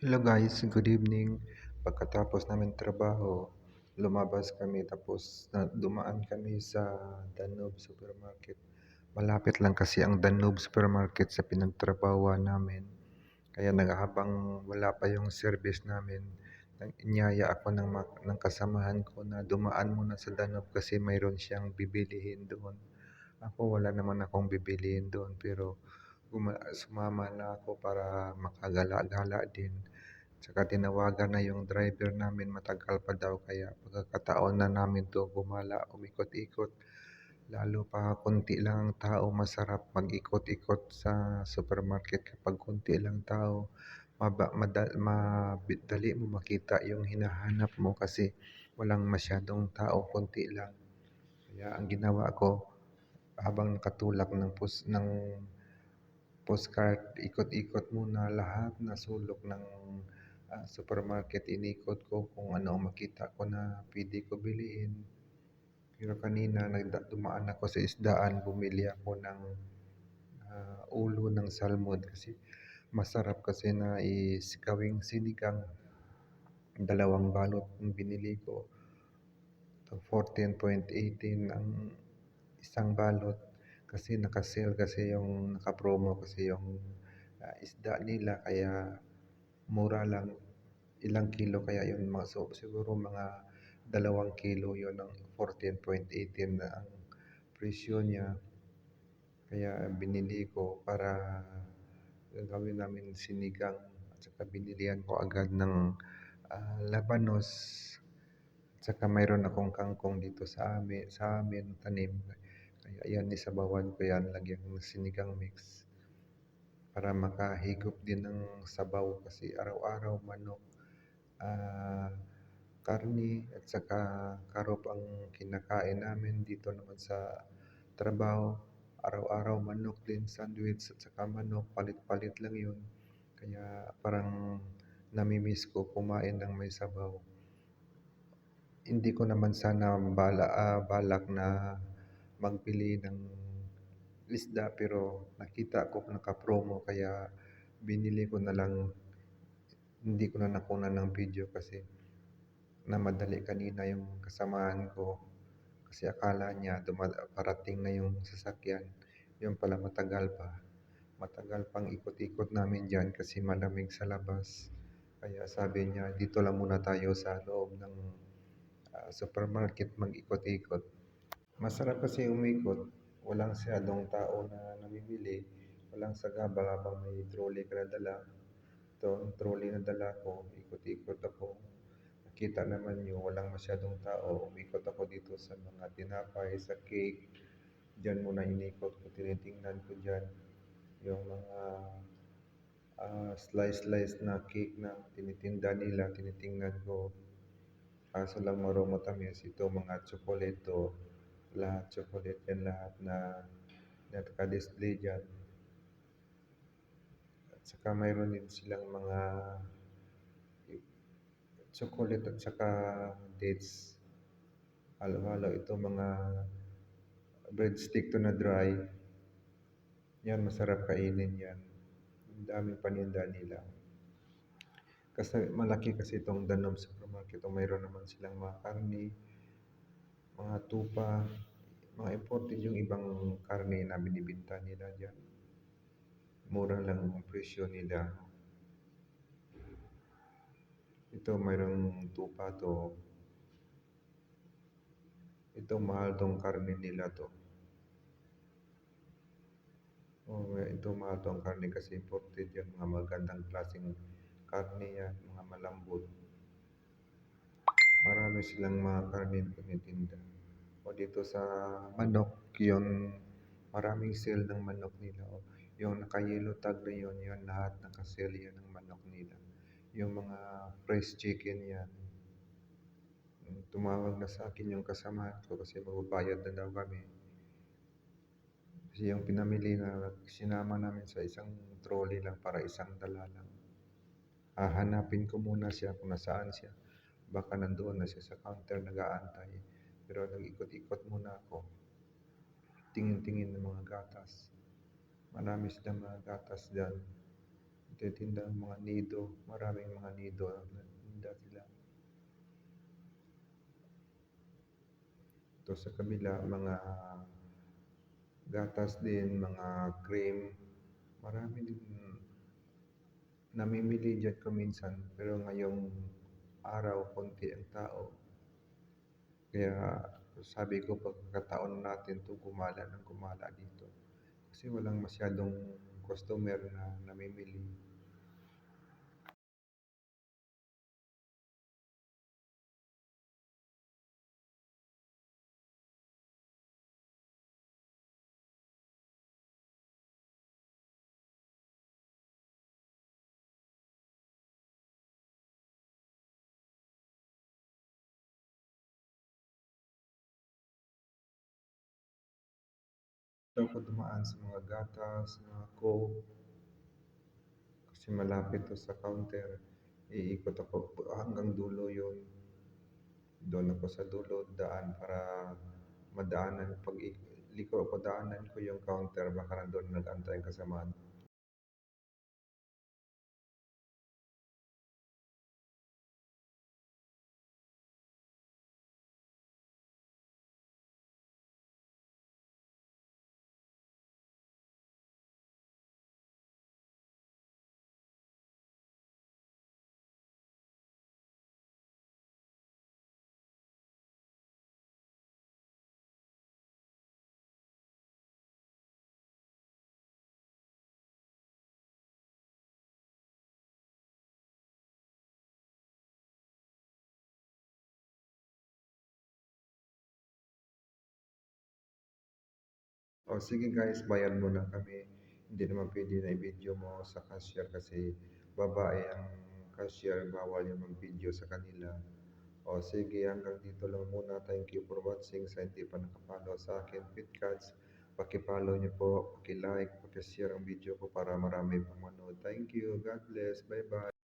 Hello guys, good evening. Pagkatapos namin trabaho, lumabas kami tapos na, dumaan kami sa Danube Supermarket. Malapit lang kasi ang Danube Supermarket sa pinagtrabahoan namin. Kaya naghabang wala pa yung service namin, nang inyaya ako ng, ng kasamahan ko na dumaan muna sa Danube kasi mayroon siyang bibilihin doon. Ako wala naman akong bibilihin doon pero sumama na ako para makagala-gala din. Tsaka tinawagan na yung driver namin matagal pa daw kaya pagkakataon na namin to gumala, umikot-ikot. Lalo pa konti lang ang tao, masarap mag-ikot-ikot sa supermarket kapag konti lang tao. Maba, madali, madali mo makita yung hinahanap mo kasi walang masyadong tao, konti lang. Kaya ang ginawa ko, habang nakatulak ng, pos, ng postcard, ikot-ikot muna lahat na sulok ng uh, supermarket. Inikot ko kung ano ang makita ko na pwede ko bilihin. Pero kanina dumaan ako sa isdaan, bumili ako ng uh, ulo ng salmon kasi masarap kasi na is gawing sinigang. Dalawang balot ang binili ko. 14.18 ang isang balot kasi naka-sale kasi yung naka-promo kasi yung uh, isda nila. Kaya mura lang ilang kilo kaya yun mga so, siguro mga dalawang kilo yun ng 14.18 na ang presyo niya. Kaya binili ko para gagawin namin sinigang at saka binilihan ko agad ng uh, labanos. At saka mayroon akong kangkong dito sa amin sa amin tanim kaya yan isabawan ko yan lagyan ng sinigang mix para makahigop din ng sabaw kasi araw-araw manok uh, karni at saka karop ang kinakain namin dito naman sa trabaho. Araw-araw manok din, sandwich at saka manok, palit-palit lang yun. Kaya parang namimiss ko kumain ng may sabaw. Hindi ko naman sana bala, uh, balak na magbili ng isda pero nakita ko naka-promo kaya binili ko na lang hindi ko na nakunan ng video kasi namadali kanina yung kasamahan ko kasi akala niya parating na yung sasakyan. Yung pala matagal pa. Matagal pang ikot-ikot namin dyan kasi malamig sa labas. Kaya sabi niya, dito lang muna tayo sa loob ng uh, supermarket mag-ikot-ikot. Masarap kasi umikot. Walang siyadong tao na namimili. Walang sagabal habang may trolley ka na dala ito, ang trolley na dala ko, ikot-ikot ako. Nakita naman nyo, walang masyadong tao. Umikot ako dito sa mga tinapay, sa cake. Diyan muna inikot ko, tinitingnan ko dyan yung mga uh, slice-slice na cake na tinitinda nila, tinitingnan ko. Kaso lang marunong matamis. Ito mga chocolate to, lahat chocolate yan lahat na naka-display dyan. Saka mayroon din silang mga chocolate at saka dates. Halo-halo ito mga breadstick to na dry. Yan, masarap kainin yan. Ang daming paninda nila. Kasi malaki kasi itong Danom Supermarket. O mayroon naman silang mga karni, mga tupa, mga imported yung ibang karne na binibinta nila dyan mura lang ang presyo nila. Ito mayroong tupa to. Ito mahal tong karne nila to. Oh, ito mahal tong karne kasi imported yan. Mga magandang klaseng karne yan. Mga malambot. Marami silang mga karne na tinitinda. O dito sa manok, yun maraming sale ng manok nila. O, yung naka-yellow tag na yun, yun lahat naka-sell yan ng manok nila. Yung mga fresh chicken yan. Tumawag na sa akin yung kasama ko kasi magbabayad na daw kami. Kasi yung pinamili na sinama namin sa isang trolley lang para isang dala lang. Hahanapin ko muna siya kung nasaan siya. Baka nandoon na siya sa counter nag-aantay. Pero nag-ikot-ikot muna ako. Tingin-tingin ng mga gatas. Marami silang mga gatas dyan. Nagtitinda ng mga nido, maraming mga nido, nagtitinda sila. Tapos sa kabila, mga gatas din, mga cream, marami din namimili dyan kuminsan. Pero ngayong araw, konti ang tao. Kaya sabi ko, pagkakataon natin to gumala ng gumala dito. Kasi walang masyadong customer na namimili. Dito ako dumaan sa mga gatas, mga coke. Kasi malapit to sa counter. Iikot ako hanggang dulo yun. Doon ako sa dulo daan para madaanan. Pag liko ko daanan ko yung counter, baka nandun nag-antay ang kasamahan. O sige guys, bayad muna kami. Hindi naman pwede na i-video mo sa cashier kasi babae ang cashier, bawal yung mag-video sa kanila. O sige, hanggang dito lang muna. Thank you for watching. Sa hindi pa nakapalo sa akin, Pitcats, pakipollow niyo po, pakilike, pakishare ang video ko para marami pang manood. Thank you. God bless. Bye-bye.